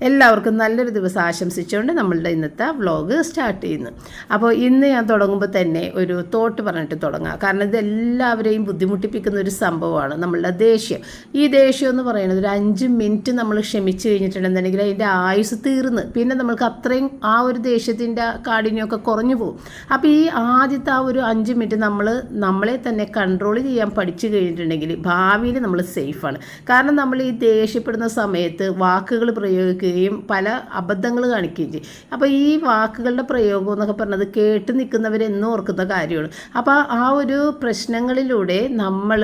എല്ലാവർക്കും നല്ലൊരു ദിവസം ആശംസിച്ചുകൊണ്ട് നമ്മളുടെ ഇന്നത്തെ വ്ളോഗ് സ്റ്റാർട്ട് ചെയ്യുന്നു. അപ്പോൾ ഇന്ന് ഞാൻ തുടങ്ങുമ്പോൾ തന്നെ ഒരു തോട്ട് പറഞ്ഞിട്ട് തുടങ്ങാം. കാരണം ഇത് എല്ലാവരെയും ബുദ്ധിമുട്ടിപ്പിക്കുന്ന ഒരു സംഭവമാണ്. നമ്മളുടെ ദേഷ്യം. ഈ ദേഷ്യം എന്ന് പറയുന്നത് ഒരു അഞ്ച് മിനിറ്റ് നമ്മൾ ക്ഷമിച്ച് കഴിഞ്ഞിട്ടുണ്ടെന്നുണ്ടെങ്കിൽ അതിന്റെ ആയുസ് തീർന്ന് പിന്നെ നമ്മൾക്ക് അത്രയും ആ ഒരു ദേഷ്യത്തിന്റെ കാഠിന്യമൊക്കെ കുറഞ്ഞു പോകും. അപ്പോൾ ഈ ആദ്യത്തെ ആ ഒരു അഞ്ച് മിനിറ്റ് നമ്മൾ നമ്മളെ തന്നെ കൺട്രോൾ ചെയ്യാൻ പഠിച്ചു കഴിഞ്ഞിട്ടുണ്ടെങ്കിൽ ഭാവിയിൽ നമ്മൾ സേഫാണ് കാരണം നമ്മൾ ഈ ദേഷ്യപ്പെടുന്ന സമയത്ത് വാക്കുകൾ പ്രയോഗിക്കുകയും പല അബദ്ധങ്ങൾ കാണിക്കുകയും ചെയ്യും. അപ്പോൾ ഈ വാക്കുകളുടെ പ്രയോഗം എന്നൊക്കെ പറഞ്ഞത് കേട്ട് നിൽക്കുന്നവരെന്നും ഓർക്കുന്ന കാര്യമാണ്. അപ്പോൾ ആ ഒരു പ്രശ്നങ്ങളിലൂടെ നമ്മൾ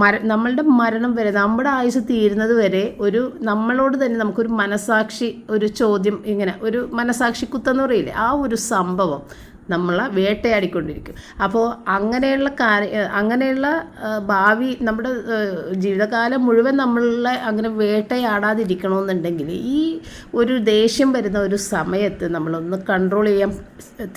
മര നമ്മളുടെ മരണം വരെ നമ്മുടെ ആയുസ് തീരുന്നത് വരെ ഒരു നമ്മളോട് തന്നെ നമുക്കൊരു മനസാക്ഷി ഒരു ചോദ്യം ഇങ്ങനെ ഒരു മനസാക്ഷി കുത്തെന്ന് പറയില്ലേ? ആ ഒരു സംഭവം നമ്മളെ വേട്ടയാടിക്കൊണ്ടിരിക്കും. അപ്പോൾ അങ്ങനെയുള്ള കാര്യ അങ്ങനെയുള്ള ഭാവി നമ്മുടെ ജീവിതകാലം മുഴുവൻ നമ്മളെ അങ്ങനെ വേട്ടയാടാതിരിക്കണമെന്നുണ്ടെങ്കിൽ ഈ ഒരു ദേഷ്യം വരുന്ന ഒരു സമയത്ത് നമ്മളൊന്ന് കൺട്രോൾ ചെയ്യാൻ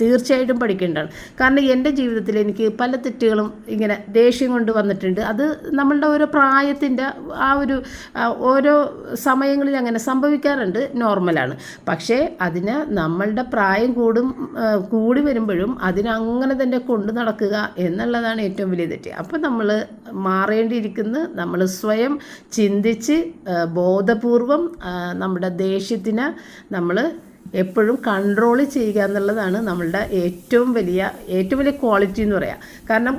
തീർച്ചയായിട്ടും പഠിക്കേണ്ടതാണ്. കാരണം എന്റെ ജീവിതത്തിൽ എനിക്ക് പല തെറ്റുകളും ഇങ്ങനെ ദേഷ്യം കൊണ്ട് വന്നിട്ടുണ്ട്. അത് നമ്മളുടെ ഓരോ പ്രായത്തിന്റെ ആ ഒരു ഓരോ സമയങ്ങളിൽ അങ്ങനെ സംഭവിക്കാറുണ്ട്. നോർമലാണ്. പക്ഷേ അതിന് നമ്മളുടെ പ്രായം കൂടും കൂടി വരുമ്പോഴും അതിനങ്ങനെ തന്നെ കൊണ്ടു നടക്കുക എന്നുള്ളതാണ് ഏറ്റവും വലിയ തെറ്റ്. അപ്പം നമ്മൾ മാറേണ്ടിയിരിക്കുന്നത് നമ്മൾ സ്വയം ചിന്തിച്ച് ബോധപൂർവം നമ്മുടെ ദേഷ്യത്തിന് നമ്മൾ എപ്പോഴും കൺട്രോൾ ചെയ്യുക എന്നുള്ളതാണ് നമ്മളുടെ ഏറ്റവും വലിയ ഏറ്റവും വലിയ ക്വാളിറ്റി എന്ന് പറയാം. കാരണം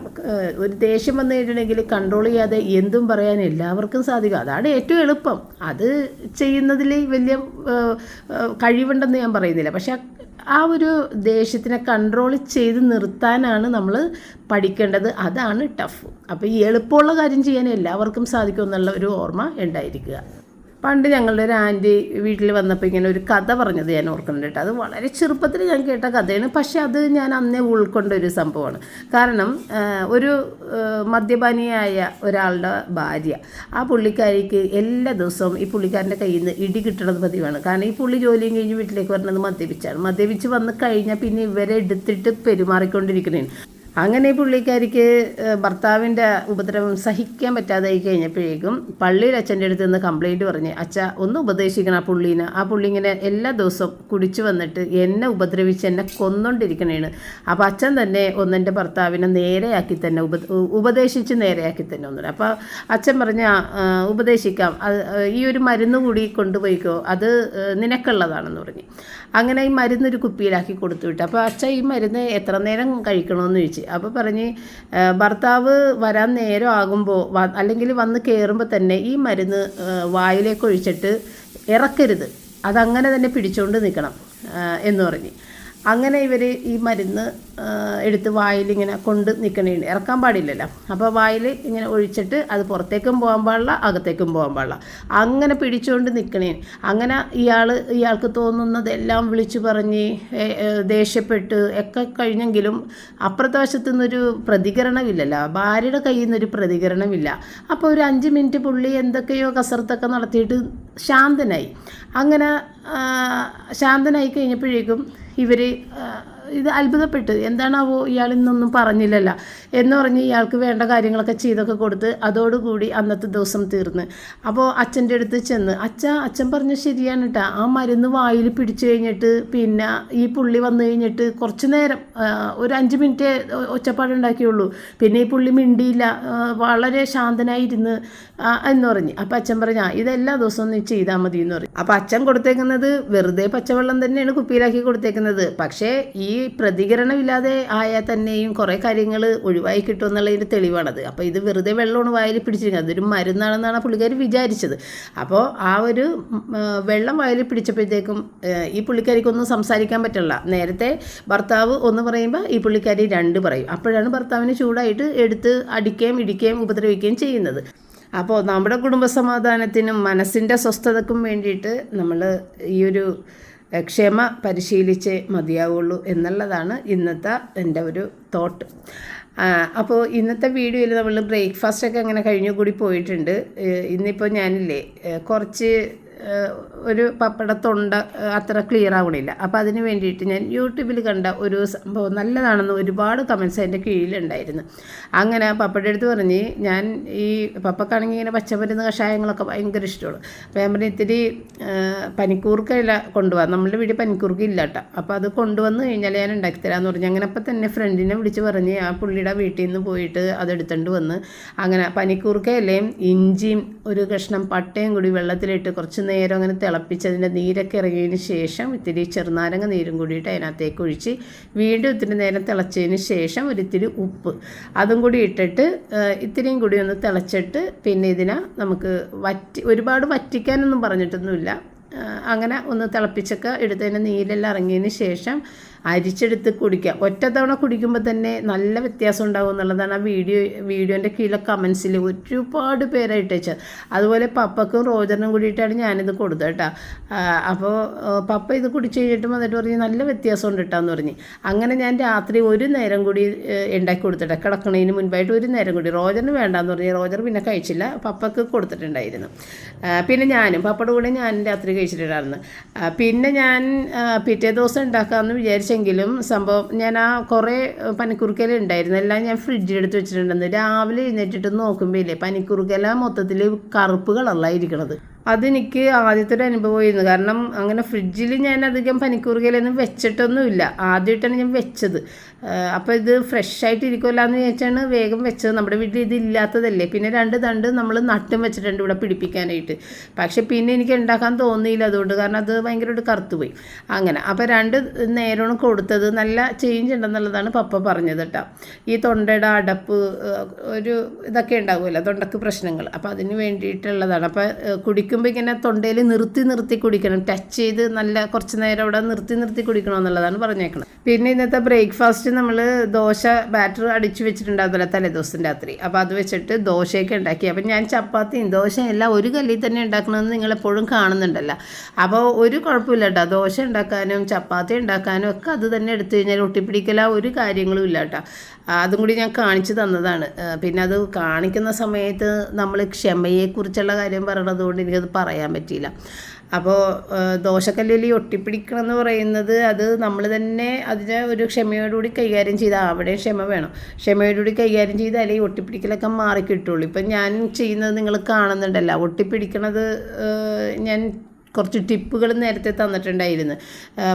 ഒരു ദേഷ്യം വന്നു കഴിഞ്ഞിട്ടുണ്ടെങ്കിൽ കൺട്രോൾ ചെയ്യാതെ എന്തും പറയാൻ എല്ലാവർക്കും സാധിക്കും. അതാണ് ഏറ്റവും എളുപ്പം. അത് ചെയ്യുന്നതിൽ വലിയ കഴിവുണ്ടെന്ന് ഞാൻ പറയുന്നില്ല. പക്ഷെ ആ ഒരു ദേഷ്യത്തിനെ കൺട്രോൾ ചെയ്ത് നിർത്താനാണ് നമ്മൾ പഠിക്കേണ്ടത്. അതാണ് ടഫ് അപ്പോൾ ഈ എളുപ്പമുള്ള കാര്യം ചെയ്യാൻ എല്ലാവർക്കും സാധിക്കുമെന്നുള്ള ഒരു ഓർമ്മ ഉണ്ടായിരിക്കുക. പണ്ട് ഞങ്ങളുടെ ഒരു ആന്റി വീട്ടിൽ വന്നപ്പോൾ ഇങ്ങനെ ഒരു കഥ പറഞ്ഞത് ഞാൻ ഓർക്കുന്നുണ്ട് അത് വളരെ ചെറുപ്പത്തിൽ ഞാൻ കേട്ട കഥയാണ്. പക്ഷേ അത് ഞാൻ അന്നേ ഉൾക്കൊണ്ട ഒരു സംഭവമാണ്. കാരണം ഒരു മദ്യപാനിയായ ഒരാളുടെ ഭാര്യ ആ പുള്ളിക്കാരിക്ക് എല്ലാ ദിവസവും ഈ പുള്ളിക്കാരന്റെ കയ്യിൽ നിന്ന് ഇടി കിട്ടണത് പതിവാണ്. കാരണം ഈ പുള്ളി ജോലിയും കഴിഞ്ഞ് വീട്ടിലേക്ക് വരുന്നത് മദ്യപിച്ചാണ്. മദ്യപിച്ച് വന്ന് കഴിഞ്ഞാൽ പിന്നെ ഇവരെ എടുത്തിട്ട് പെരുമാറിക്കൊണ്ടിരിക്കുന്നതാണ് അങ്ങനെ പുള്ളിക്കാരിക്ക് ഭർത്താവിന്റെ ഉപദ്രവം സഹിക്കാൻ പറ്റാതായി കഴിഞ്ഞപ്പോഴേക്കും പള്ളിയിൽ അച്ഛന്റെ അടുത്ത് നിന്ന് കംപ്ലൈന്റ് പറഞ്ഞ് അച്ഛ ഒന്ന് ഉപദേശിക്കണം ആ പുള്ളീനെ. ആ പുള്ളി ഇങ്ങനെ എല്ലാ ദിവസവും കുടിച്ചു വന്നിട്ട് എന്നെ ഉപദ്രവിച്ച് എന്നെ കൊന്നുകൊണ്ടിരിക്കണേണ് അപ്പോൾ അച്ഛൻ തന്നെ ഒന്നെന്റെ ഭർത്താവിനെ നേരെയാക്കി തന്നെ ഉപ ഉപദേശിച്ച് നേരെയാക്കി തന്നെ ഒന്നുമില്ല അപ്പോൾ അച്ഛൻ പറഞ്ഞ ഉപദേശിക്കാം. ഈ ഒരു മരുന്ന് കൂടി കൊണ്ടുപോയിക്കോ. അത് നിനക്കുള്ളതാണെന്ന് പറഞ്ഞു. അങ്ങനെ ഈ മരുന്ന് ഒരു കുപ്പിയിലാക്കി കൊടുത്തു വിട്ടു. അപ്പോൾ അച്ഛൻ ഈ മരുന്ന് എത്ര നേരം കഴിക്കണമെന്ന് ചോദിച്ചു. അപ്പോൾ പറഞ്ഞ് ഭർത്താവ് വരാൻ നേരം ആകുമ്പോൾ അല്ലെങ്കിൽ വന്ന് കയറുമ്പോൾ തന്നെ ഈ മരുന്ന് വായിലേക്ക് ഒഴിച്ചിട്ട് ഇറക്കരുത്. അതങ്ങനെ തന്നെ പിടിച്ചുകൊണ്ട് നിൽക്കണം എന്ന് പറഞ്ഞ്. അങ്ങനെ ഇവർ ഈ മരുന്ന് എടുത്ത് എടുത്ത് വായിലിങ്ങനെ കൊണ്ട് നിൽക്കണേണ് ഇറക്കാൻ പാടില്ലല്ലോ. അപ്പോൾ വായിൽ ഇങ്ങനെ ഒഴിച്ചിട്ട് അത് പുറത്തേക്കും പോകാൻ പാടില്ല അകത്തേക്കും പോകാൻ പാടില്ല. അങ്ങനെ പിടിച്ചുകൊണ്ട് നിൽക്കണേ അങ്ങനെ ഇയാൾ ഇയാൾക്ക് തോന്നുന്നതെല്ലാം വിളിച്ചു പറഞ്ഞ് ദേഷ്യപ്പെട്ട് ഒക്കെ കഴിഞ്ഞെങ്കിലും അപ്പുറത്തെ വശത്തു നിന്നൊരു പ്രതികരണമില്ലല്ലോ. ഭാര്യയുടെ കയ്യിൽ നിന്നൊരു പ്രതികരണമില്ല. അപ്പോൾ ഒരു അഞ്ച് മിനിറ്റ് പുള്ളി എന്തൊക്കെയോ കസർത്തൊക്കെ നടത്തിയിട്ട് ശാന്തനായി. അങ്ങനെ ശാന്തനായി കഴിഞ്ഞപ്പോഴേക്കും ഇവർ ഇത് അത്ഭുതപ്പെട്ട്. എന്താണാവോ ഇയാൾ ഇന്നൊന്നും പറഞ്ഞില്ലല്ലോ. എന്ന് പറഞ്ഞ് ഇയാൾക്ക് വേണ്ട കാര്യങ്ങളൊക്കെ ചെയ്തൊക്കെ കൊടുത്ത് അതോടുകൂടി അന്നത്തെ ദിവസം തീർന്ന്. അപ്പോൾ അച്ഛന്റെ അടുത്ത് ചെന്ന് അച്ഛ അച്ഛൻ പറഞ്ഞ ശരിയാണ് കേട്ടോ ആ മരുന്ന് വായിൽ പിടിച്ചു കഴിഞ്ഞിട്ട് പിന്നെ ഈ പുള്ളി വന്നു കഴിഞ്ഞിട്ട് കുറച്ച് നേരം ഒരു അഞ്ച് മിനിറ്റ് ഒച്ചപ്പാടുണ്ടാക്കിയുള്ളൂ പിന്നെ ഈ പുള്ളി മിണ്ടിയില്ല വളരെ ശാന്തനായിരുന്ന് എന്ന് പറഞ്ഞ്. അപ്പം അച്ഛൻ പറഞ്ഞു ആ ഇതെല്ലാ ദിവസവും നീ ചെയ്താൽ മതി എന്ന് പറഞ്ഞു. അപ്പം അച്ഛൻ കൊടുത്തേക്കുന്നത് വെറുതെ പച്ചവെള്ളം തന്നെയാണ് കുപ്പിയിലാക്കി കൊടുത്തേക്കുന്നത്. പക്ഷേ ഈ പ്രതികരണമില്ലാതെ ആയാൽ തന്നെയും കുറേ കാര്യങ്ങൾ ഒഴിവായി കിട്ടും എന്നുള്ളതിന്റെ തെളിവാണത് അപ്പോൾ ഇത് വെറുതെ വെള്ളമാണ് വായിൽ പിടിച്ചിരിക്കുന്നത്. അതൊരു മരുന്നാണെന്നാണ് പുള്ളിക്കാർ വിചാരിച്ചത്. അപ്പോൾ ആ ഒരു വെള്ളം വായിൽ പിടിച്ചപ്പോഴത്തേക്കും ഈ പുള്ളിക്കാരിക്കൊന്നും സംസാരിക്കാൻ പറ്റില്ല. നേരത്തെ ഭർത്താവ് ഒന്ന് പറയുമ്പോൾ ഈ പുള്ളിക്കാരി രണ്ട് പറയും. അപ്പോഴാണ് ഭർത്താവിന് ചൂടായിട്ട് എടുത്ത് അടിക്കുകയും ഇടിക്കുകയും ഉപദ്രവിക്കുകയും ചെയ്യുന്നത്. അപ്പോൾ നമ്മുടെ കുടുംബസമാധാനത്തിനും മനസ്സിന്റെ സ്വസ്ഥതക്കും വേണ്ടിയിട്ട് നമ്മൾ ഈ ഒരു ക്ഷമ പരിശീലിച്ചേ മതിയാവുള്ളൂ എന്നുള്ളതാണ് ഇന്നത്തെ എന്റെ ഒരു തോട്ട് അപ്പോൾ ഇന്നത്തെ വീഡിയോയിൽ നമ്മൾ ബ്രേക്ക്ഫാസ്റ്റ് ഒക്കെ അങ്ങനെ കഴിഞ്ഞു കൂടി പോയിട്ടുണ്ട് ഇന്നിപ്പോൾ ഞാനില്ലേ കുറച്ച് ഒരു പപ്പടത്തൊണ്ട അത്ര ക്ലിയർ ആവണില്ല. അപ്പോൾ അതിന് വേണ്ടിയിട്ട് ഞാൻ യൂട്യൂബിൽ കണ്ട ഒരു സംഭവം നല്ലതാണെന്ന് ഒരുപാട് കമൻസ് അതിന്റെ കീഴിലുണ്ടായിരുന്നു. അങ്ങനെ പപ്പയുടെ അടുത്ത് പറഞ്ഞ് ഞാൻ ഈ പപ്പക്കാണെങ്കിൽ ഇങ്ങനെ പച്ചമരുന്ന് കഷായങ്ങളൊക്കെ ഭയങ്കര ഇഷ്ടമാണ്. അപ്പോൾ ഞാൻ പറഞ്ഞ ഇത്തിരി പനിക്കൂർക്കയില കൊണ്ടുപോകാം നമ്മളുടെ വീട്ടിൽ പനിക്കൂർക്ക ഇല്ല കേട്ടോ അപ്പോൾ അത് കൊണ്ടുവന്ന് കഴിഞ്ഞാൽ ഞാൻ ഉണ്ടാക്കി തരാമെന്ന് പറഞ്ഞു. അങ്ങനെ അപ്പം തന്നെ ഫ്രണ്ടിനെ വിളിച്ച് പറഞ്ഞ് ആ പുള്ളിയുടെ വീട്ടിൽ നിന്ന് പോയിട്ട് അതെടുത്തുകൊണ്ട് വന്ന് അങ്ങനെ പനിക്കൂർക്കയിലയും ഇഞ്ചിയും ഒരു കഷ്ണം പട്ടയും കൂടി വെള്ളത്തിലിട്ട് കുറച്ച് നേരം അങ്ങനെ തിളപ്പിച്ച് അതിന്റെ നീരൊക്കെ ഇറങ്ങിയതിന് ശേഷം ഇത്തിരി ചെറുനാരങ്ങ നീരും കൂടിയിട്ട് അതിനകത്തേക്ക് ഒഴിച്ച് വീണ്ടും ഇത്തിരി നേരം തിളച്ചതിന് ശേഷം ഒരിത്തിരി ഉപ്പ്. അതും കൂടി ഇട്ടിട്ട് ഇത്തിരിയും കൂടി ഒന്ന് തിളച്ചിട്ട് പിന്നെ ഇതിനെ നമുക്ക് വറ്റി ഒരുപാട് വറ്റിക്കാനൊന്നും പറഞ്ഞിട്ടൊന്നുമില്ല. അങ്ങനെ ഒന്ന് തിളപ്പിച്ചൊക്കെ എടുത്തതിന്റെ നീരെല്ലാം ഇറങ്ങിയതിന് ശേഷം അരിച്ചെടുത്ത് കുടിക്കുക. ഒറ്റത്തവണ കുടിക്കുമ്പോൾ തന്നെ നല്ല വ്യത്യാസം ഉണ്ടാകും എന്നുള്ളതാണ് ആ വീഡിയോ വീഡിയോന്റെ കീഴിലെ കമൻസിൽ ഒരുപാട് പേരായിട്ട് വെച്ചത്. അതുപോലെ പപ്പക്കും റോജറിനും കൂടിയിട്ടാണ് ഞാനിത് കൊടുത്തത് കേട്ടോ. അപ്പോൾ പപ്പ ഇത് കുടിച്ച് കഴിഞ്ഞിട്ട് വന്നിട്ട് പറഞ്ഞ് നല്ല വ്യത്യാസം ഉണ്ട് കേട്ടോ പറഞ്ഞ്. അങ്ങനെ ഞാൻ രാത്രി ഒരു നേരം കൂടി ഉണ്ടാക്കി കൊടുത്തിട്ട്. കിടക്കണതിന് മുൻപായിട്ട് ഒരു നേരം കൂടി. റോജറിന് വേണ്ടാന്ന് പറഞ്ഞ്. റോജർ പിന്നെ കഴിച്ചില്ല. പപ്പക്ക് കൊടുത്തിട്ടുണ്ടായിരുന്നു. പിന്നെ ഞാനും പപ്പയുടെ കൂടെ ഞാനും രാത്രി കഴിച്ചിട്ടുണ്ടായിരുന്നു. പിന്നെ ഞാൻ പിറ്റേ ദിവസം ഉണ്ടാക്കാമെന്ന് വിചാരിച്ചു വിചാരിച്ചെങ്കിലും സംഭവം ഞാൻ ആ കുറേ പനിക്കുറുക്കല ഉണ്ടായിരുന്നു. എല്ലാം ഞാൻ ഫ്രിഡ്ജിൽ എടുത്ത് വെച്ചിട്ടുണ്ടെന്ന് രാവിലെ എഴുന്നേറ്റിട്ട് നോക്കുമ്പോൾ ഇല്ലേ പനിക്കുറുക്കല മൊത്തത്തിൽ കറുപ്പ് കളറിലായിരിക്കണത് അതെനിക്ക് ആദ്യത്തെ ഒരു അനുഭവമായിരുന്നു കാരണം അങ്ങനെ ഫ്രിഡ്ജിൽ ഞാൻ അധികം പനിക്കൂറുകയിലൊന്നും വെച്ചിട്ടൊന്നുമില്ല. ആദ്യമായിട്ടാണ് ഞാൻ വെച്ചത്. അപ്പോൾ ഇത് ഫ്രഷ് ആയിട്ട് എന്ന് ചോദിച്ചാണ് വേഗം വെച്ചത്. നമ്മുടെ വീട്ടിൽ ഇതില്ലാത്തതല്ലേ പിന്നെ രണ്ട് തണ്ട് നമ്മൾ നട്ടും വെച്ചിട്ടുണ്ട് ഇവിടെ പിടിപ്പിക്കാനായിട്ട്. പക്ഷേ പിന്നെ എനിക്ക് ഉണ്ടാക്കാൻ തോന്നിയില്ല അതുകൊണ്ട് കാരണം അത് ഭയങ്കരമായിട്ട് കറുത്തുപോയി. അങ്ങനെ അപ്പോൾ രണ്ട് നേരമാണ് കൊടുത്തത്. നല്ല ചേഞ്ച് ഉണ്ടെന്നുള്ളതാണ് പപ്പ പറഞ്ഞത് കേട്ടോ. ഈ തൊണ്ടയുടെ അടപ്പ് ഒരു ഇതൊക്കെ ഉണ്ടാകുമല്ലോ തൊണ്ടക്ക് പ്രശ്നങ്ങൾ. അപ്പോൾ അതിന് വേണ്ടിയിട്ടുള്ളതാണ്. അപ്പോൾ കുടിക്കും കുടിക്കുമ്പോൾ ഇങ്ങനെ തൊണ്ടയിൽ നിർത്തി നിർത്തി കുടിക്കണം. ടച്ച് ചെയ്ത് നല്ല കുറച്ച് നേരം അവിടെ നിർത്തി നിർത്തി കുടിക്കണം എന്നുള്ളതാണ് പറഞ്ഞേക്കണം പിന്നെ ഇന്നത്തെ ബ്രേക്ക്ഫാസ്റ്റ് നമ്മൾ ദോശ ബാറ്റർ അടിച്ചു വെച്ചിട്ടുണ്ടാകുമല്ലോ തലേദിവസം രാത്രി. അപ്പോൾ അത് വെച്ചിട്ട് ദോശയൊക്കെ ഉണ്ടാക്കി. അപ്പം ഞാൻ ചപ്പാത്തിയും ദോശയും എല്ലാം ഒരു കല്ലിൽ തന്നെ ഉണ്ടാക്കണമെന്ന് നിങ്ങളെപ്പോഴും കാണുന്നുണ്ടല്ലോ. അപ്പോൾ ഒരു കുഴപ്പമില്ല കേട്ടോ. ദോശ ഉണ്ടാക്കാനും ചപ്പാത്തി ഉണ്ടാക്കാനും ഒക്കെ അത് തന്നെ എടുത്തു കഴിഞ്ഞാൽ ഒട്ടിപ്പിടിക്കല ഒരു കാര്യങ്ങളും ഇല്ല കേട്ടോ. അതും കൂടി ഞാൻ കാണിച്ചു തന്നതാണ്. പിന്നെ അത് കാണിക്കുന്ന സമയത്ത് നമ്മൾ ക്ഷമയെക്കുറിച്ചുള്ള കാര്യം പറയണത് കൊണ്ട് എനിക്കത് പറയാൻ പറ്റിയില്ല. അപ്പോൾ ദോശക്കല്ലിൽ ഒട്ടിപ്പിടിക്കണം എന്ന് പറയുന്നത് അത് നമ്മൾ തന്നെ അതിനെ ഒരു ക്ഷമയോടുകൂടി കൈകാര്യം ചെയ്താൽ അവിടെ ക്ഷമ വേണം. ക്ഷമയോടുകൂടി കൈകാര്യം ചെയ്താലേ ഈ ഒട്ടിപ്പിടിക്കലൊക്കെ മാറി കിട്ടുള്ളൂ ഇപ്പം ഞാൻ ചെയ്യുന്നത് നിങ്ങൾ കാണുന്നുണ്ടല്ലോ. ഒട്ടിപ്പിടിക്കണത് ഞാൻ കുറച്ച് ടിപ്പുകൾ നേരത്തെ തന്നിട്ടുണ്ടായിരുന്നു.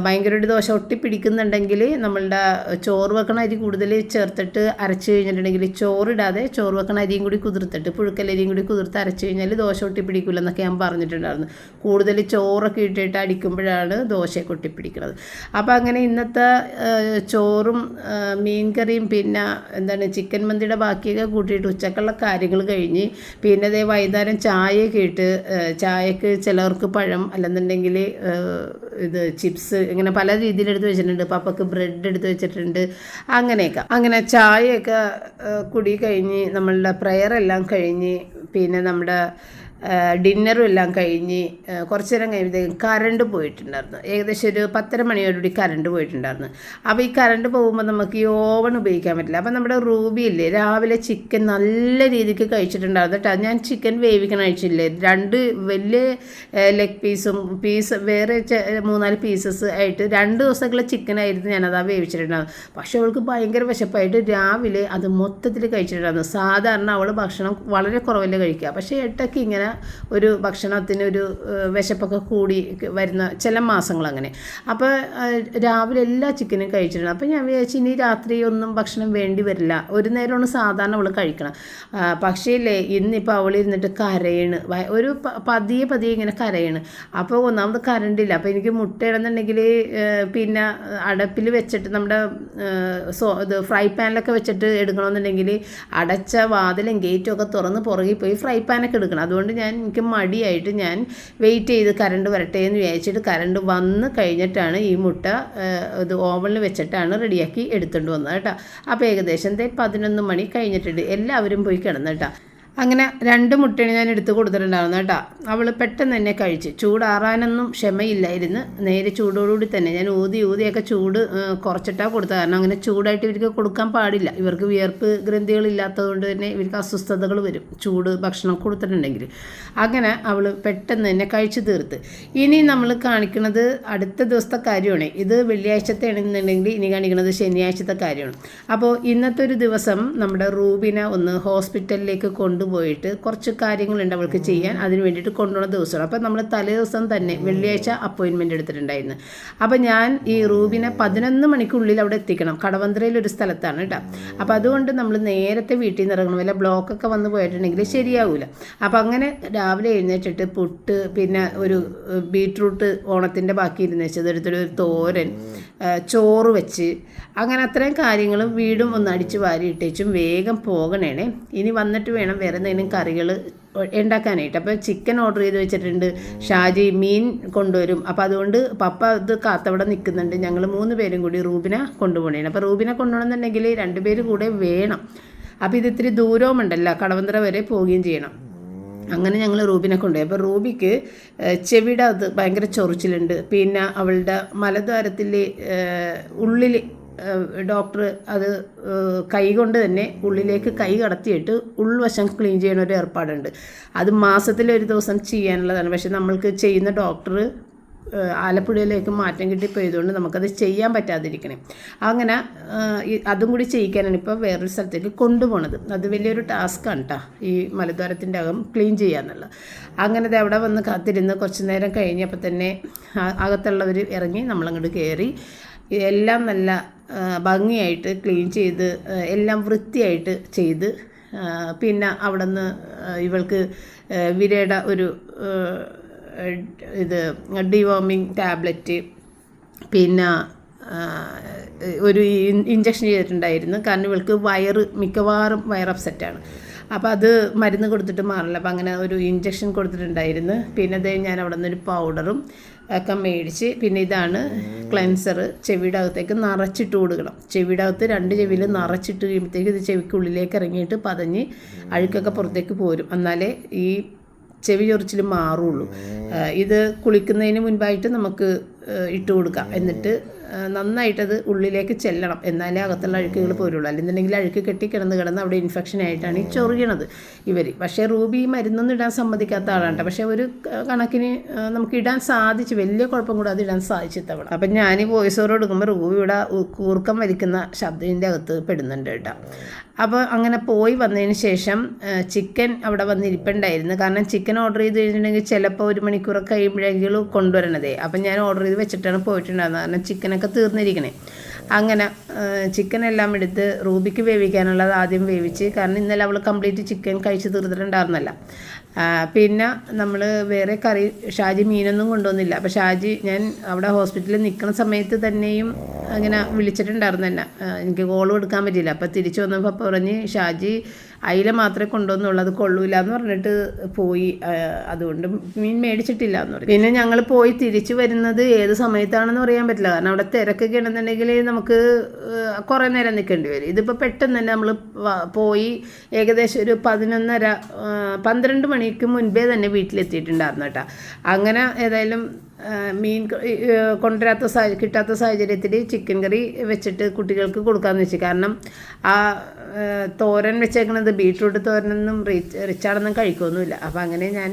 ഭയങ്കര ഒരു ദോശ ഒട്ടിപ്പിടിക്കുന്നുണ്ടെങ്കിൽ നമ്മളുടെ ചോറ് വെക്കണ അരി കൂടുതൽ ചേർത്തിട്ട് അരച്ച് കഴിഞ്ഞിട്ടുണ്ടെങ്കിൽ ചോറിടാതെ ചോറ് വെക്കണ അരിയും കൂടി കുതിർത്തിട്ട് പുഴുക്കലരിയും കൂടി കുതിർത്ത് അരച്ച് കഴിഞ്ഞാൽ ദോശ ഒട്ടിപ്പിടിക്കില്ല എന്നൊക്കെ ഞാൻ പറഞ്ഞിട്ടുണ്ടായിരുന്നു. കൂടുതൽ ചോറൊക്കെ ഇട്ടിട്ട് അടിക്കുമ്പോഴാണ് ദോശയൊക്കെ ഒട്ടിപ്പിടിക്കുന്നത് അപ്പോൾ അങ്ങനെ ഇന്നത്തെ ചോറും മീൻ കറിയും പിന്നെ എന്താണ് ചിക്കൻ മന്തിയുടെ ബാക്കിയൊക്കെ കൂട്ടിയിട്ട് ഉച്ചക്കുള്ള കാര്യങ്ങൾ കഴിഞ്ഞ് പിന്നെ അതേ വൈകുന്നേരം ചായയൊക്കെ ഇട്ട് ചായക്ക് ചിലർക്ക് പഴം അല്ലെന്നുണ്ടെങ്കിൽ ഇത് ചിപ്സ് ഇങ്ങനെ പല രീതിയിൽ എടുത്ത് വെച്ചിട്ടുണ്ട് പപ്പക്ക് ബ്രെഡ് എടുത്ത് വെച്ചിട്ടുണ്ട്. അങ്ങനെയൊക്കെ. അങ്ങനെ ചായയൊക്കെ കുടി കഴിഞ്ഞ് നമ്മളുടെ പ്രെയർ എല്ലാം കഴിഞ്ഞ് പിന്നെ നമ്മുടെ ഡിന്നറും എല്ലാം കഴിഞ്ഞ് കുറച്ച് നേരം കഴിയുമ്പോഴത്തേക്കും കറണ്ട് പോയിട്ടുണ്ടായിരുന്നു. ഏകദേശം ഒരു പത്തര മണിയോടുകൂടി കറണ്ട് പോയിട്ടുണ്ടായിരുന്നു. അപ്പോൾ ഈ കറണ്ട് പോകുമ്പോൾ നമുക്ക് ഈ ഓവൺ ഉപയോഗിക്കാൻ പറ്റില്ല. അപ്പോൾ നമ്മുടെ റൂബി രാവിലെ ചിക്കൻ നല്ല രീതിക്ക് കഴിച്ചിട്ടുണ്ടായിരുന്നു കേട്ടോ. ഞാൻ ചിക്കൻ വേവിക്കണ കഴിച്ചില്ലേ? രണ്ട് വലിയ ലെഗ് പീസും പീസ് വേറെ മൂന്നാൽ പീസസ് ആയിട്ട് രണ്ട് ദിവസമൊക്കെയുള്ള ചിക്കനായിരുന്നു ഞാനത് ആ വേവിച്ചിട്ടുണ്ടായിരുന്നു പക്ഷേ അവൾക്ക് ഭയങ്കര വിശപ്പായിട്ട് രാവിലെ അത് മൊത്തത്തിൽ കഴിച്ചിട്ടുണ്ടായിരുന്നു. സാധാരണ അവൾ ഭക്ഷണം വളരെ കുറവല്ലേ കഴിക്കുക. പക്ഷേ എട്ടൊക്കെ ഇങ്ങനെ ഒരു ഭക്ഷണത്തിന് ഒരു വിശപ്പൊക്കെ കൂടി വരുന്ന ചില മാസങ്ങൾ അങ്ങനെ അപ്പോൾ രാവിലെ എല്ലാ ചിക്കനും കഴിച്ചിട്ടുണ്ട്. അപ്പോൾ ഞാൻ വിചാരിച്ചു ഇനി രാത്രി ഒന്നും ഭക്ഷണം വേണ്ടി വരില്ല. ഒരു നേരമാണ് സാധാരണ അവൾ കഴിക്കണം. പക്ഷേ ഇല്ലേ ഇന്നിപ്പോൾ അവൾ ഇരുന്നിട്ട് കരയണ്. ഒരു പതിയെ പതിയെ ഇങ്ങനെ കരയണ്. അപ്പോൾ ഒന്നാമത് കരണ്ടില്ല അപ്പോൾ എനിക്ക് മുട്ടയിടുന്നുണ്ടെങ്കിൽ പിന്നെ അടപ്പിൽ വെച്ചിട്ട് നമ്മുടെ സോ ഇത് ഫ്രൈ പാനിലൊക്കെ വെച്ചിട്ട് എടുക്കണമെന്നുണ്ടെങ്കിൽ അടച്ച വാതിലും ഗേറ്റും ഒക്കെ തുറന്ന് പുറകിൽ പോയി ഫ്രൈ പാനൊക്കെ എടുക്കണം. അതുകൊണ്ട് ഞാൻ എനിക്ക് മടിയായിട്ട് ഞാൻ വെയിറ്റ് ചെയ്ത് കറണ്ട് വരട്ടെ എന്ന് വിചാരിച്ചിട്ട് കറണ്ട് വന്ന് കഴിഞ്ഞിട്ടാണ് ഈ മുട്ട ഇത് ഓവനിൽ വെച്ചിട്ടാണ് റെഡിയാക്കി എടുത്തുകൊണ്ട് വന്നത് കേട്ടോ. അപ്പോൾ ഏകദേശം പതിനൊന്ന് മണി കഴിഞ്ഞിട്ടുണ്ട്. എല്ലാവരും പോയി കിടന്നു കേട്ടോ അങ്ങനെ രണ്ട് മുട്ടയാണ് ഞാൻ എടുത്ത് കൊടുത്തിട്ടുണ്ടായിരുന്നു കേട്ടോ. അവൾ പെട്ടെന്ന് തന്നെ കഴിച്ച്. ചൂടാറാനൊന്നും ക്ഷമയില്ലായിരുന്നു. നേരെ ചൂടോടുകൂടി തന്നെ ഞാൻ ഊതി ഊതിയൊക്കെ ചൂട് കുറച്ചിട്ടാണ് കൊടുത്തത്. കാരണം അങ്ങനെ ചൂടായിട്ട് ഇവർക്ക് കൊടുക്കാൻ പാടില്ല. ഇവർക്ക് വിയർപ്പ് ഗ്രന്ഥികളില്ലാത്തതുകൊണ്ട് തന്നെ ഇവർക്ക് അസ്വസ്ഥതകൾ വരും. ചൂട് ഭക്ഷണം കൊടുത്തിട്ടുണ്ടെങ്കിൽ. അങ്ങനെ അവൾ പെട്ടെന്ന് തന്നെ കഴിച്ചു തീർത്ത്. ഇനി നമ്മൾ കാണിക്കുന്നത് അടുത്ത ദിവസത്തെ കാര്യമാണ്. ഇത് വെള്ളിയാഴ്ചത്തെ ആണെന്നുണ്ടെങ്കിൽ ഇനി കാണിക്കുന്നത് ശനിയാഴ്ചത്തെ കാര്യമാണ്. അപ്പോൾ ഇന്നത്തെ ഒരു ദിവസം നമ്മുടെ റൂബിനെ ഒന്ന് ഹോസ്പിറ്റലിലേക്ക് കൊണ്ടുപോയിട്ട് കുറച്ച് കാര്യങ്ങളുണ്ട് അവൾക്ക് ചെയ്യാൻ. അതിന് വേണ്ടിയിട്ട് കൊണ്ടുപോകുന്ന ദിവസമാണ് അപ്പോൾ നമ്മൾ തലേ ദിവസം തന്നെ വെള്ളിയാഴ്ച അപ്പോയിൻമെന്റ് എടുത്തിട്ടുണ്ടായിരുന്നു. അപ്പോൾ ഞാൻ ഈ റൂബിനെ പതിനൊന്ന് മണിക്കുള്ളിൽ അവിടെ എത്തിക്കണം. കടവന്ത്രയിൽ ഒരു സ്ഥലത്താണ് കേട്ടോ. അപ്പോൾ അതുകൊണ്ട് നമ്മൾ നേരത്തെ വീട്ടിൽ നിന്ന് ഇറങ്ങണം. വല്ല ബ്ലോക്കൊക്കെ വന്ന് പോയിട്ടുണ്ടെങ്കിൽ ശരിയാവില്ല അപ്പോൾ അങ്ങനെ രാവിലെ എഴുന്നേറ്റിട്ട് പുട്ട് പിന്നെ ഒരു ബീട്രൂട്ട് ഓണത്തിന്റെ ബാക്കി ഇരുന്ന് വെച്ചത് എടുത്തൊരു തോരൻ ചോറ് വെച്ച്. അങ്ങനെ അത്രയും കാര്യങ്ങളും വീടും ഒന്ന് അടിച്ച് വാരി ഇട്ടേച്ചും വേഗം പോകണേണേ. ഇനി വന്നിട്ട് വേണം വേറെ എന്തെങ്കിലും കറികൾ ഉണ്ടാക്കാനായിട്ട്. അപ്പോൾ ചിക്കൻ ഓർഡർ ചെയ്ത് വെച്ചിട്ടുണ്ട്. ഷാജി മീൻ കൊണ്ടുവരും. അപ്പോൾ അതുകൊണ്ട് പപ്പ ഇത് കാത്തവിടെ നിൽക്കുന്നുണ്ട് ഞങ്ങൾ മൂന്ന് പേരും കൂടി റൂബിനെ കൊണ്ടുപോകണേണ്. അപ്പോൾ റൂബിനെ കൊണ്ടുപോകണമെന്നുണ്ടെങ്കിൽ രണ്ടുപേരും പേര് കൂടെ വേണം. അപ്പോൾ ഇത് ഇത്തിരി ദൂരവുമുണ്ടല്ലോ. കടവന്തര വരെ പോവുകയും ചെയ്യണം. അങ്ങനെ ഞങ്ങൾ റൂബിനെ കൊണ്ടുപോയി. അപ്പോൾ റൂബിക്ക് ചെവിയുടെ അത് ഭയങ്കര ചൊറിച്ചിലുണ്ട്. പിന്നെ അവളുടെ മലദ്വാരത്തിൽ ഉള്ളിൽ ഡോക്ടർ അത് കൈ കൊണ്ട് തന്നെ ഉള്ളിലേക്ക് കൈ കടത്തിയിട്ട് ഉൾവശം ക്ലീൻ ചെയ്യുന്ന ഒരു ഏർപ്പാടുണ്ട്. അത് മാസത്തിൽ ഒരു ദിവസം ചെയ്യാനുള്ളതാണ്. പക്ഷെ നമ്മൾക്ക് ചെയ്യുന്ന ഡോക്ടർ ആലപ്പുഴയിലേക്ക് മാറ്റം കിട്ടി പോയതുകൊണ്ട് നമുക്കത് ചെയ്യാൻ പറ്റാതിരിക്കണേ. അങ്ങനെ അതും കൂടി ചെയ്യിക്കാനാണ് ഇപ്പോൾ വേറൊരു സ്ഥലത്തേക്ക് കൊണ്ടുപോണത്. അത് വലിയൊരു ടാസ്ക്കാണ് കേട്ടോ ഈ മലദ്വാരത്തിന്റെ അകം ക്ലീൻ ചെയ്യാന്നുള്ളത് അങ്ങനെ അവിടെ വന്ന് കാത്തിരുന്ന് കുറച്ച് നേരം കഴിഞ്ഞപ്പോൾ തന്നെ അകത്തുള്ളവർ ഇറങ്ങി നമ്മളങ്ങോട്ട് കയറി എല്ലാം നല്ല ഭംഗിയായിട്ട് ക്ലീൻ ചെയ്ത് എല്ലാം വൃത്തിയായിട്ട് ചെയ്ത് പിന്നെ അവിടെ നിന്ന് ഇവൾക്ക് വിരയുടെ ഒരു ഇത് ഡിവോമിങ് ടാബ്ലറ്റ് പിന്നെ ഒരു ഇഞ്ചക്ഷൻ ചെയ്തിട്ടുണ്ടായിരുന്നു. കാരണം ഇവൾക്ക് വയറ് മിക്കവാറും വയർ അപ്സെറ്റാണ് അപ്പോൾ അത് മരുന്ന് കൊടുത്തിട്ട് മാറില്ല അപ്പോൾ അങ്ങനെ ഒരു ഇഞ്ചക്ഷൻ കൊടുത്തിട്ടുണ്ടായിരുന്നു. പിന്നെ അതേ ഞാൻ അവിടെ നിന്നൊരു പൗഡറും ഒക്കെ മേടിച്ച് പിന്നെ ഇതാണ് ക്ലെൻസർ ചെവിയുടെ അകത്തേക്ക് നിറച്ചിട്ട് കൊടുക്കണം. ചെവിയുടെ അകത്ത് രണ്ട് ചെവിയിൽ നിറച്ചിട്ട് കഴിയുമ്പോഴത്തേക്ക് ഇത് ചെവിക്കുള്ളിലേക്ക് ഇറങ്ങിയിട്ട് പതഞ്ഞ് അഴുക്കൊക്കെ പുറത്തേക്ക് പോരും. എന്നാലേ ഈ ചെവി ചൊറിച്ചിൽ മാറുള്ളൂ. ഇത് കുളിക്കുന്നതിന് മുൻപായിട്ട് നമുക്ക് ഇട്ട് കൊടുക്കാം. എന്നിട്ട് നന്നായിട്ടത് ഉള്ളിലേക്ക് ചെല്ലണം. എന്നാലേ അകത്തുള്ള അഴുക്കുകൾ പോരുള്ളൂ. അല്ലെന്നുണ്ടെങ്കിൽ അഴുക്ക് കെട്ടി കിടന്ന് കിടന്ന് അവിടെ ഇൻഫെക്ഷൻ ആയിട്ടാണ് ഈ ചൊറിയണത് ഇവർ പക്ഷേ റൂബി മരുന്നൊന്നും ഇടാൻ സമ്മതിക്കാത്ത ആളാണ് പക്ഷേ ഒരു കണക്കിന് നമുക്ക് ഇടാൻ സാധിച്ചു. വലിയ കുഴപ്പം കൂടാതെ ഇടാൻ സാധിച്ചു തവണ അപ്പം ഞാൻ ഈ വോയിസ് ഓവർ കൊടുക്കുമ്പോൾ റൂബി ഇവിടെ കൂർക്കം വലിക്കുന്ന ശബ്ദത്തിന്റെ അകത്ത് പെടുന്നുണ്ട് കേട്ടോ. അപ്പോൾ അങ്ങനെ പോയി വന്നതിന് ശേഷം ചിക്കൻ അവിടെ വന്നിരിപ്പുണ്ടായിരുന്നു. കാരണം ചിക്കൻ ഓർഡർ ചെയ്ത് കഴിഞ്ഞിട്ടുണ്ടെങ്കിൽ ചിലപ്പോൾ ഒരു മണിക്കൂറൊക്കെ കഴിയുമ്പോഴെങ്കിലും കൊണ്ടുവരണതേ. അപ്പം ഞാൻ ഓർഡർ ചെയ്ത് വെച്ചിട്ടാണ് പോയിട്ടുണ്ടായിരുന്നത്. കാരണം ചിക്കനൊക്കെ തീർന്നിരിക്കണേ. അങ്ങനെ ചിക്കൻ എല്ലാം എടുത്ത് റൂബിക്ക് വേവിക്കാനുള്ളത് ആദ്യം വേവിച്ച് കാരണം ഇന്നലെ അവൾ കംപ്ലീറ്റ് ചിക്കൻ കഴിച്ച് തീർത്തിട്ടുണ്ടായിരുന്നല്ല. പിന്നെ നമ്മൾ വേറെ കറി ഷാജി മീനൊന്നും കൊണ്ടുവന്നില്ല. അപ്പോൾ ഷാജി ഞാൻ അവിടെ ഹോസ്പിറ്റലിൽ നിൽക്കുന്ന സമയത്ത് തന്നെയും അങ്ങനെ വിളിച്ചിട്ടുണ്ടായിരുന്നു തന്നെ എനിക്ക് കോൾ കൊടുക്കാൻ പറ്റിയില്ല. അപ്പോൾ തിരിച്ചു വന്നപ്പോൾ പറഞ്ഞ് ഷാജി അയില മാത്രമേ കൊണ്ടുവന്നുള്ളൂ അത് കൊള്ളൂല എന്ന് പറഞ്ഞിട്ട് പോയി അതുകൊണ്ട് മീൻ മേടിച്ചിട്ടില്ല എന്ന് പറഞ്ഞു. പിന്നെ ഞങ്ങൾ പോയി തിരിച്ചു വരുന്നത് ഏത് സമയത്താണെന്ന് പറയാൻ പറ്റില്ല. കാരണം അവിടെ തിരക്കൊക്കെ ഉണ്ടെന്നുണ്ടെങ്കിൽ നമുക്ക് കുറേ നേരം നിൽക്കേണ്ടി വരും. ഇതിപ്പോൾ പെട്ടെന്ന് തന്നെ നമ്മൾ പോയി ഏകദേശം ഒരു പതിനൊന്നര പന്ത്രണ്ട് മണിക്ക് മുൻപേ തന്നെ വീട്ടിലെത്തിയിട്ടുണ്ടായിരുന്നു കേട്ടോ. അങ്ങനെ ഏതായാലും മീൻ കൊണ്ടുവരാത്ത സാഹചര്യം കിട്ടാത്ത സാഹചര്യത്തിൽ ചിക്കൻ കറി വെച്ചിട്ട് കുട്ടികൾക്ക് കൊടുക്കാമെന്ന് വെച്ചു. കാരണം ആ തോരൻ വെച്ചേക്കണത് ബീട്രൂട്ട് തോരനൊന്നും റിച്ച് റിച്ചാണെന്നും കഴിക്കുമൊന്നുമില്ല അപ്പോൾ അങ്ങനെ ഞാൻ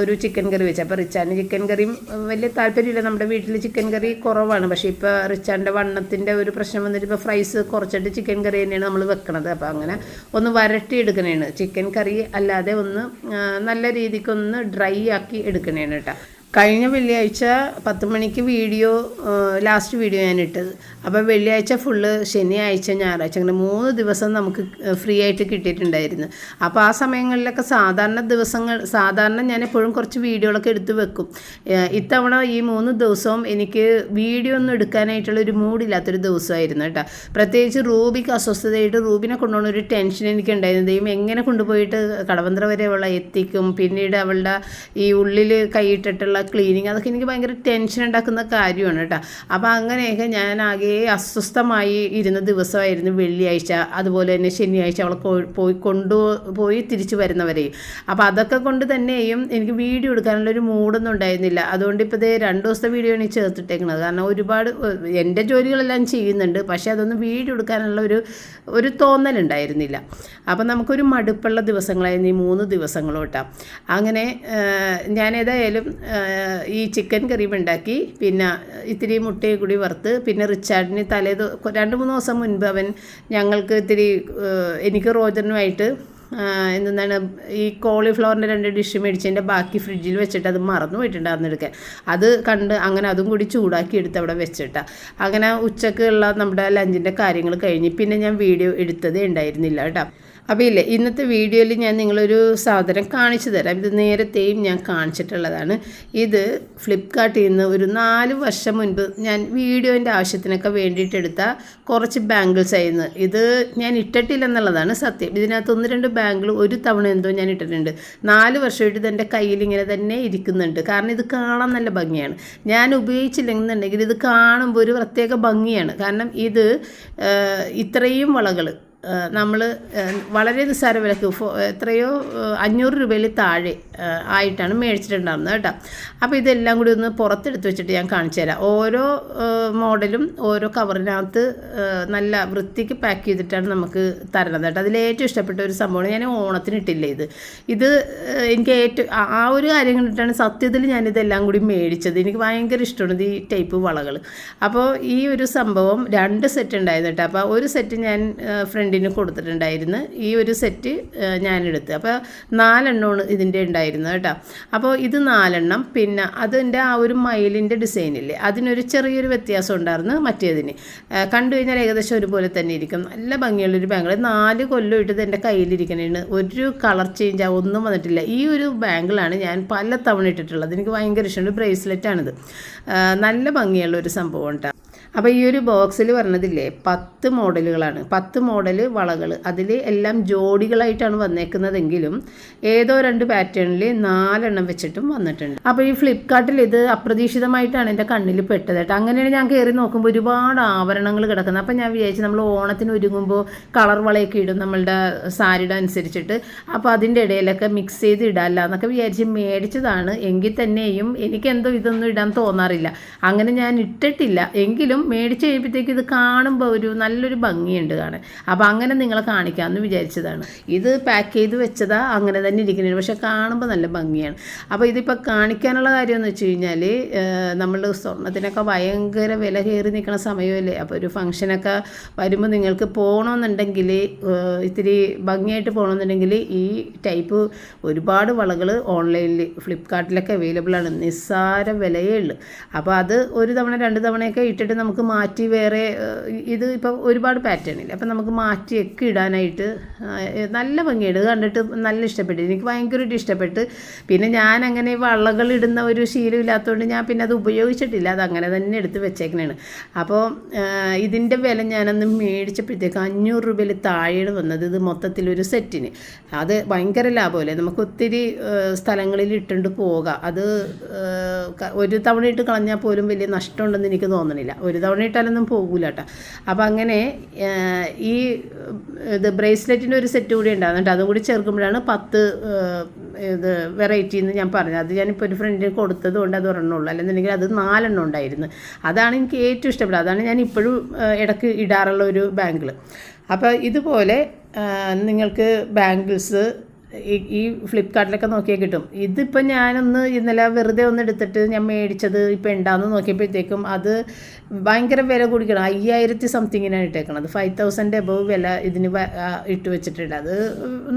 ഒരു ചിക്കൻ കറി വെച്ചു. അപ്പോൾ റിച്ചാന്റെ ചിക്കൻ കറിയും വലിയ താല്പര്യമില്ല. നമ്മുടെ വീട്ടിൽ ചിക്കൻ കറി കുറവാണ്. പക്ഷേ ഇപ്പോൾ റിച്ചാന്റെ വണ്ണത്തിന്റെ ഒരു പ്രശ്നം വന്നിട്ട് ഇപ്പോൾ ഫ്രൈസ് കുറച്ചിട്ട് ചിക്കൻ കറി തന്നെയാണ് നമ്മൾ വെക്കണത്. അപ്പോൾ അങ്ങനെ ഒന്ന് വരട്ടി എടുക്കണേണ് ചിക്കൻ കറി അല്ലാതെ ഒന്ന് നല്ല രീതിക്കൊന്ന് ഡ്രൈ ആക്കി എടുക്കണേണ് കേട്ടോ കഴിഞ്ഞ വെള്ളിയാഴ്ച പത്ത് മണിക്ക് വീഡിയോ ലാസ്റ്റ് വീഡിയോ ഞാൻ ഇട്ടത് അപ്പോൾ വെള്ളിയാഴ്ച ഫുള്ള് ശനിയാഴ്ച ഞായറാഴ്ച അങ്ങനെ മൂന്ന് ദിവസം നമുക്ക് ഫ്രീ ആയിട്ട് കിട്ടിയിട്ടുണ്ടായിരുന്നു. അപ്പോൾ ആ സമയങ്ങളിലൊക്കെ സാധാരണ ദിവസങ്ങൾ സാധാരണ ഞാൻ എപ്പോഴും കുറച്ച് വീഡിയോകളൊക്കെ എടുത്ത് വെക്കും. ഇത്തവണ ഈ മൂന്ന് ദിവസവും എനിക്ക് വീഡിയോ ഒന്നും എടുക്കാനായിട്ടുള്ള ഒരു മൂഡില്ലാത്തൊരു ദിവസമായിരുന്നു കേട്ടോ. പ്രത്യേകിച്ച് റൂബിക്ക് അസ്വസ്ഥതയായിട്ട് റൂബിനെ കൊണ്ടുപോകുന്ന ഒരു ടെൻഷൻ എനിക്ക് ഉണ്ടായിരുന്നു ദൈവം എങ്ങനെ കൊണ്ടുപോയിട്ട് കടവന്ത്ര വരെ അവളെ എത്തിക്കും? പിന്നീട് അവളുടെ ഈ ഉള്ളിൽ കൈയിട്ടിട്ടുള്ള ക്ലീനിങ് അതൊക്കെ എനിക്ക് ഭയങ്കര ടെൻഷൻ ഉണ്ടാക്കുന്ന കാര്യമാണ് കേട്ടോ. അപ്പോൾ അങ്ങനെയൊക്കെ ഞാൻ ആകെ അസ്വസ്ഥമായി ഇരുന്ന ദിവസമായിരുന്നു വെള്ളിയാഴ്ച അതുപോലെ തന്നെ ശനിയാഴ്ച അവളെ പോയി കൊണ്ടു പോയി തിരിച്ചു വരുന്നവരെയും അപ്പോൾ അതൊക്കെ കൊണ്ട് തന്നെയും എനിക്ക് വീഡിയോ എടുക്കാനുള്ള ഒരു മൂഡൊന്നും ഉണ്ടായിരുന്നില്ല. അതുകൊണ്ട് ഇപ്പോൾ ഇതേ രണ്ട് ദിവസത്തെ വീഡിയോ ആണ് ചേർത്തിട്ടേക്കുന്നത് കാരണം ഒരുപാട് എന്റെ ജോലികളെല്ലാം ചെയ്യുന്നുണ്ട്. പക്ഷേ അതൊന്നും വീഡിയോ എടുക്കാനുള്ള ഒരു ഒരു തോന്നലുണ്ടായിരുന്നില്ല അപ്പം നമുക്കൊരു മടുപ്പുള്ള ദിവസങ്ങളായിരുന്നു ഈ മൂന്ന് ദിവസങ്ങളോട്ടാ. അങ്ങനെ ഞാൻ ഏതായാലും ഈ ചിക്കൻ കറിയും ഉണ്ടാക്കി പിന്നെ ഇത്തിരി മുട്ടയും കൂടി വറുത്ത്. പിന്നെ റിച്ചാർഡിന് തലേ രണ്ട് മൂന്ന് ദിവസം മുൻപ് അവൻ ഞങ്ങൾക്ക് ഇത്തിരി എനിക്ക് റോജറിനുമായിട്ട് എന്താണ് ഈ കോളിഫ്ലവറിന്റെ രണ്ട് ഡിഷ് മേടിച്ചതിന്റെ ബാക്കി ഫ്രിഡ്ജിൽ വെച്ചിട്ട് അത് മറന്നു പോയിട്ടുണ്ടായിരുന്നു എടുക്കാൻ. അത് കണ്ട് അങ്ങനെ അതും കൂടി ചൂടാക്കി എടുത്ത് അവിടെ വെച്ചിട്ട. അങ്ങനെ ഉച്ചക്കുള്ള നമ്മുടെ ലഞ്ചിന്റെ കാര്യങ്ങൾ കഴിഞ്ഞ്. പിന്നെ ഞാൻ വീഡിയോ എടുത്തതേ ഉണ്ടായിരുന്നില്ല കേട്ടോ. അപ്പോൾ ഇല്ലേ ഇന്നത്തെ വീഡിയോയിൽ ഞാൻ നിങ്ങളൊരു സാധനം കാണിച്ചു തരാം. ഇത് നേരത്തെയും ഞാൻ കാണിച്ചിട്ടുള്ളതാണ്. ഇത് ഫ്ലിപ്കാർട്ടിൽ നിന്ന് ഒരു നാല് വർഷം മുൻപ് ഞാൻ വീഡിയോന്റെ ആവശ്യത്തിനൊക്കെ വേണ്ടിയിട്ട് എടുത്ത കുറച്ച് ബാങ്കിൾസ് ആയിരുന്നു. ഇത് ഞാൻ ഇട്ടിട്ടില്ലെന്നുള്ളതാണ് സത്യം. ഇതിനകത്ത് ഒന്ന് രണ്ട് ബാങ്കിൾ ഒരു തവണ എന്തോ ഞാൻ ഇട്ടിട്ടുണ്ട്. നാല് വർഷമായിട്ട് ഇത് എന്റെ കയ്യിൽ ഇങ്ങനെ തന്നെ ഇരിക്കുന്നുണ്ട്. കാരണം ഇത് കാണാൻ നല്ല ഭംഗിയാണ്. ഞാൻ ഉപയോഗിച്ചില്ലെന്നുണ്ടെങ്കിൽ ഇത് കാണുമ്പോൾ ഒരു പ്രത്യേക ഭംഗിയാണ്. കാരണം ഇത് ഇത്രയും വളകൾ നമ്മൾ വളരെ നിസ്സാര വിലക്ക് എത്രയോ അഞ്ഞൂറ് രൂപയിൽ താഴെ ആയിട്ടാണ് മേടിച്ചിട്ടുണ്ടായിരുന്നത് കേട്ടോ. അപ്പോൾ ഇതെല്ലാം കൂടി ഒന്ന് പുറത്തെടുത്ത് വെച്ചിട്ട് ഞാൻ കാണിച്ചു തരാം. ഓരോ മോഡലും ഓരോ കവറിനകത്ത് നല്ല വൃത്തിക്ക് പാക്ക് ചെയ്തിട്ടാണ് നമുക്ക് തരണത് കേട്ടോ. അതിൽ ഏറ്റവും ഇഷ്ടപ്പെട്ട ഒരു സംഭവമാണ് ഞാൻ ഓണത്തിന് ഇട്ടില്ലേ ഇത്. ഇത് എനിക്ക് ഏറ്റവും ആ- ഒരു കാര്യം കണ്ടിട്ടാണ് സത്യത്തിൽ ഞാനിതെല്ലാം കൂടി മേടിച്ചത്. എനിക്ക് ഭയങ്കര ഇഷ്ടമാണ് ഈ ടൈപ്പ് വളകൾ അപ്പോൾ ഈ ഒരു സംഭവം രണ്ട് സെറ്റ് ഉണ്ടായിരുന്നു കേട്ടോ. അപ്പോൾ ഒരു സെറ്റ് ഞാൻ ഫ്രണ്ടിന് കൊടുത്തിട്ടുണ്ടായിരുന്നു ഈ ഒരു സെറ്റ് ഞാനെടുത്ത് അപ്പോൾ നാലെണ്ണമാണ് ഇതിന്റെ ഉണ്ടായിരുന്നത് കേട്ടോ. അപ്പോൾ ഇത് നാലെണ്ണം പിന്നെ അതിന്റെ ആ ഒരു മയിലിന്റെ ഡിസൈനില്ലേ അതിനൊരു ചെറിയൊരു വ്യത്യാസം ഉണ്ടായിരുന്നു മറ്റേതിന്. കണ്ടു കഴിഞ്ഞാൽ ഏകദേശം ഒരുപോലെ തന്നെ ഇരിക്കും. നല്ല ഭംഗിയുള്ളൊരു ബാങ്കിൾ നാല് കൊല്ലമായിട്ട് ഇത് എന്റെ കയ്യിലിരിക്കണേണ് ഒരു കളർ ചേഞ്ച് ആ ഒന്നും വന്നിട്ടില്ല. ഈ ഒരു ബാങ്കിളാണ് ഞാൻ പല തവണ ഇട്ടിട്ടുള്ളത്. എനിക്ക് ഭയങ്കര ഇഷ്ടമുണ്ട് ബ്രേസ്ലെറ്റാണിത് നല്ല ഭംഗിയുള്ള ഒരു സംഭവം കേട്ടോ. അപ്പോൾ ഈ ഒരു ബോക്സിൽ പറഞ്ഞതില്ലേ പത്ത് മോഡലുകളാണ്. പത്ത് മോഡൽ വളകൾ അതിൽ എല്ലാം ജോഡികളായിട്ടാണ് വന്നേക്കുന്നതെങ്കിലും ഏതോ രണ്ട് പാറ്റേണിൽ നാലെണ്ണം വെച്ചിട്ടും വന്നിട്ടുണ്ട്. അപ്പോൾ ഈ ഫ്ലിപ്കാർട്ടിൽ ഇത് അപ്രതീക്ഷിതമായിട്ടാണ് എന്റെ കണ്ണിൽ പെട്ടത് കേട്ടോ. അങ്ങനെയാണ് ഞാൻ കയറി നോക്കുമ്പോൾ ഒരുപാട് ആഭരണങ്ങൾ കിടക്കുന്നത്. അപ്പോൾ ഞാൻ വിചാരിച്ചു നമ്മൾ ഓണത്തിന് ഒരുങ്ങുമ്പോൾ കളർ വളയൊക്കെ ഇടും നമ്മളുടെ സാരിയുടെ അനുസരിച്ചിട്ട്. അപ്പോൾ അതിന്റെ ഇടയിലൊക്കെ മിക്സ് ചെയ്ത് ഇടാമല്ല എന്നൊക്കെ വിചാരിച്ച് മേടിച്ചതാണ്. എങ്കിൽ തന്നെയും എനിക്കെന്തോ ഇതൊന്നും ഇടാൻ തോന്നാറില്ല. അങ്ങനെ ഞാൻ ഇട്ടിട്ടില്ല. എങ്കിലും മേടിച്ച് കഴിയുമ്പോഴത്തേക്ക് ഇത് കാണുമ്പോൾ ഒരു നല്ലൊരു ഭംഗിയുണ്ട് കാണാൻ. അപ്പോൾ അങ്ങനെ നിങ്ങളെ കാണിക്കാമെന്ന് വിചാരിച്ചതാണ്. ഇത് പാക്ക് ചെയ്ത് വെച്ചതാ അങ്ങനെ തന്നെ ഇരിക്കുന്നത്. പക്ഷേ കാണുമ്പോൾ നല്ല ഭംഗിയാണ്. അപ്പോൾ ഇതിപ്പോൾ കാണിക്കാനുള്ള കാര്യം എന്ന് വെച്ച് കഴിഞ്ഞാൽ നമ്മൾ സ്വർണത്തിനൊക്കെ ഭയങ്കര വില കയറി നിൽക്കുന്ന സമയമല്ലേ? അപ്പോൾ ഒരു ഫംഗ്ഷനൊക്കെ വരുമ്പോൾ നിങ്ങൾക്ക് പോകണമെന്നുണ്ടെങ്കിൽ ഇത്തിരി ഭംഗിയായിട്ട് പോകണമെന്നുണ്ടെങ്കിൽ ഈ ടൈപ്പ് ഒരുപാട് വളകൾ ഓൺലൈനിൽ ഫ്ലിപ്കാർട്ടിലൊക്കെ അവൈലബിൾ ആണ്. നിസ്സാര വിലയേ ഉള്ളൂ. അപ്പോൾ അത് ഒരു തവണ രണ്ട് തവണയൊക്കെ ഇട്ടിട്ട് നമുക്ക് മാറ്റി വേറെ ഇത് ഇപ്പോൾ ഒരുപാട് പാറ്റേൺ ഇല്ല? അപ്പം നമുക്ക് മാറ്റി ഒക്കെ ഇടാനായിട്ട് നല്ല ഭംഗിയുണ്ട്. ഇത് കണ്ടിട്ട് നല്ല ഇഷ്ടപ്പെട്ടു. എനിക്ക് ഭയങ്കരമായിട്ട് ഇഷ്ടപ്പെട്ട്. പിന്നെ ഞാൻ അങ്ങനെ വള്ളകൾ ഇടുന്ന ഒരു ശീലം ഇല്ലാത്തതുകൊണ്ട് ഞാൻ പിന്നെ അത് ഉപയോഗിച്ചിട്ടില്ല. അത് അങ്ങനെ തന്നെ എടുത്ത് വെച്ചേക്കണേണ്. അപ്പോൾ ഇതിന്റെ വില ഞാനന്ന് മേടിച്ചപ്പോഴത്തേക്ക് അഞ്ഞൂറ് രൂപയിൽ താഴെയാണ് വന്നത്. ഇത് മൊത്തത്തിലൊരു സെറ്റിന്. അത് ഭയങ്കര ലാഭമല്ലേ? നമുക്ക് ഒത്തിരി സ്ഥലങ്ങളിൽ ഇട്ടുകൊണ്ട് പോകാം. അത് ഒരു തവണ ഇട്ട് കളഞ്ഞാൽ പോലും വലിയ നഷ്ടമുണ്ടെന്ന് എനിക്ക് തോന്നണില്ല. ഒരു തവണ ഇട്ടാലൊന്നും പോകൂല കേട്ടോ അപ്പം അങ്ങനെ ഈ ഇത് ബ്രേസ്ലെറ്റിന്റെ ഒരു സെറ്റ് കൂടി ഉണ്ടാകും കേട്ടോ അതും കൂടി ചേർക്കുമ്പോഴാണ് പത്ത് ഇത് വെറൈറ്റി എന്ന് ഞാൻ പറഞ്ഞത്. അത് ഞാനിപ്പോൾ ഒരു ഫ്രണ്ടിന് കൊടുത്തത് കൊണ്ട് അത് ഒരെണ്ണമുള്ളൂ അല്ലെന്നുണ്ടെങ്കിൽ അത് നാലെണ്ണം ഉണ്ടായിരുന്നു. അതാണ് എനിക്ക് ഏറ്റവും ഇഷ്ടപ്പെട്ടത്. അതാണ് ഞാൻ ഇപ്പോഴും ഇടയ്ക്ക് ഇടാറുള്ള ഒരു ബാങ്കിൾ അപ്പോൾ ഇതുപോലെ നിങ്ങൾക്ക് ബാങ്കിൾസ് ഈ ഫ്ലിപ്കാർട്ടിലൊക്കെ നോക്കിയാൽ കിട്ടും. ഇതിപ്പോൾ ഞാനൊന്ന് ഇന്നലെ വെറുതെ ഒന്ന് എടുത്തിട്ട് ഞാൻ മേടിച്ചത് ഇപ്പോൾ ഉണ്ടാന്ന് നോക്കിയപ്പോഴത്തേക്കും അത് ഭയങ്കര വില കൂടിക്കണം. അയ്യായിരത്തി സംതിങ്ങിനാണ് ഇട്ടേക്കണത്. ഫൈവ് തൗസൻഡ് എബവ് വില ഇതിന് ഇട്ട് വെച്ചിട്ടുണ്ട്. അത്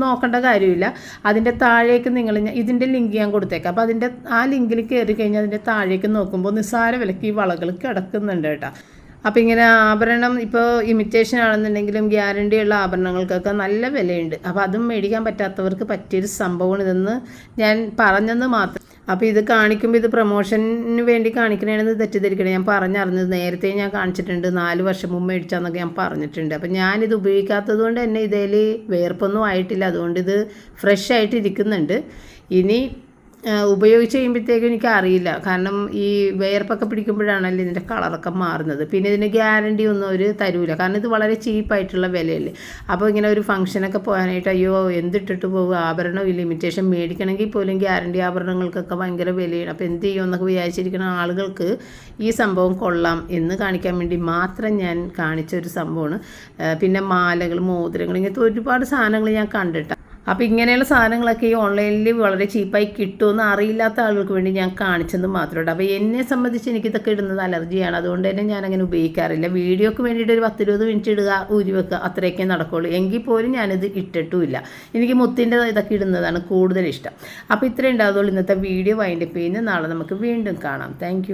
നോക്കേണ്ട കാര്യമില്ല. അതിന്റെ താഴേക്ക് നിങ്ങൾ ഇതിന്റെ ലിങ്ക് ഞാൻ കൊടുത്തേക്കാം. അപ്പോൾ അതിന്റെ ആ ലിങ്കിൽ കയറി കഴിഞ്ഞാൽ അതിന്റെ താഴേക്ക് നോക്കുമ്പോൾ നിസ്സാര വിലക്ക് ഈ വളകൾ കിടക്കുന്നുണ്ട് കേട്ടോ. അപ്പോൾ ഇങ്ങനെ ആഭരണം ഇപ്പോൾ ഇമിറ്റേഷൻ ആണെന്നുണ്ടെങ്കിലും ഗ്യാരണ്ടിയുള്ള ആഭരണങ്ങൾക്കൊക്കെ നല്ല വിലയുണ്ട്. അപ്പോൾ അതും മേടിക്കാൻ പറ്റാത്തവർക്ക് പറ്റിയൊരു സംഭവമാണ് ഇതെന്ന് ഞാൻ പറഞ്ഞെന്ന് മാത്രം. അപ്പോൾ ഇത് കാണിക്കുമ്പോൾ ഇത് പ്രൊമോഷന് വേണ്ടി കാണിക്കണേന്ന് തെറ്റിദ്ധരിക്കണേ. ഞാൻ പറഞ്ഞറിഞ്ഞത് നേരത്തെ ഞാൻ കാണിച്ചിട്ടുണ്ട്. നാല് വർഷം മുമ്പ് മേടിച്ചാന്നൊക്കെ ഞാൻ പറഞ്ഞിട്ടുണ്ട്. അപ്പം ഞാനിത് ഉപയോഗിക്കാത്തത് കൊണ്ട് തന്നെ ഇതിൽ വേർപ്പൊന്നും ആയിട്ടില്ല. അതുകൊണ്ട് ഇത് ഫ്രഷ് ആയിട്ട് ഇരിക്കുന്നുണ്ട്. ഇനി ഉപയോഗിച്ച് കഴിയുമ്പോഴത്തേക്കും എനിക്ക് അറിയില്ല. കാരണം ഈ വേർപ്പൊക്കെ പിടിക്കുമ്പോഴാണല്ലോ ഇതിന്റെ കളറൊക്കെ മാറുന്നത്. പിന്നെ ഇതിന് ഗ്യാരണ്ടി ഒന്നും അവർ തരൂല. കാരണം ഇത് വളരെ ചീപ്പായിട്ടുള്ള വിലയല്ലേ. അപ്പോൾ ഇങ്ങനെ ഒരു ഫംഗ്ഷനൊക്കെ പോകാനായിട്ട് അയ്യോ എന്തിട്ടിട്ട് പോകും ആഭരണം ഈ ലിമിറ്റേഷൻ മേടിക്കണമെങ്കിൽ പോലും ഗ്യാരണ്ടി ആഭരണങ്ങൾക്കൊക്കെ ഭയങ്കര വിലയാണ്. അപ്പോൾ എന്ത് ചെയ്യും എന്നൊക്കെ വിചാരിച്ചിരിക്കുന്ന ആളുകൾക്ക് ഈ സംഭവം കൊള്ളാം എന്ന് കാണിക്കാൻ വേണ്ടി മാത്രം ഞാൻ കാണിച്ച ഒരു സംഭവമാണ്. പിന്നെ മാലകൾ മോതിരങ്ങൾ ഇങ്ങനത്തെ ഒരുപാട് സാധനങ്ങൾ ഞാൻ കണ്ടിട്ടാണ് അപ്പോൾ ഇങ്ങനെയുള്ള സാധനങ്ങളൊക്കെ ഈ ഓൺലൈനിൽ വളരെ ചീപ്പായി കിട്ടുമെന്ന് അറിയില്ലാത്ത ആളുകൾക്ക് വേണ്ടി ഞാൻ കാണിച്ചെന്ന് മാത്രമേ അപ്പോൾ എന്നെ സംബന്ധിച്ച് എനിക്കിതൊക്കെ ഇടുന്നത് അലർജിയാണ്. അതുകൊണ്ട് തന്നെ ഞാൻ അങ്ങനെ ഉപയോഗിക്കാറില്ല. വീഡിയോക്ക് വേണ്ടിയിട്ട് ഒരു പത്തിരുപത് മിനിറ്റ് ഇടുക ഊരി വെക്കുക അത്രയൊക്കെ നടക്കുള്ളൂ. എങ്കിൽ പോലും ഞാനിത് ഇട്ടിട്ടുമില്ല. എനിക്ക് മുത്തിന്റെ ഇതൊക്കെ ഇടുന്നതാണ് കൂടുതൽ ഇഷ്ടം. അപ്പോൾ ഇത്രയും ഉണ്ടാകുള്ളൂ ഇന്നത്തെ വീഡിയോ. വൈൻഡപ്പ് ചെയ്യുന്ന നാളെ നമുക്ക് വീണ്ടും കാണാം. താങ്ക്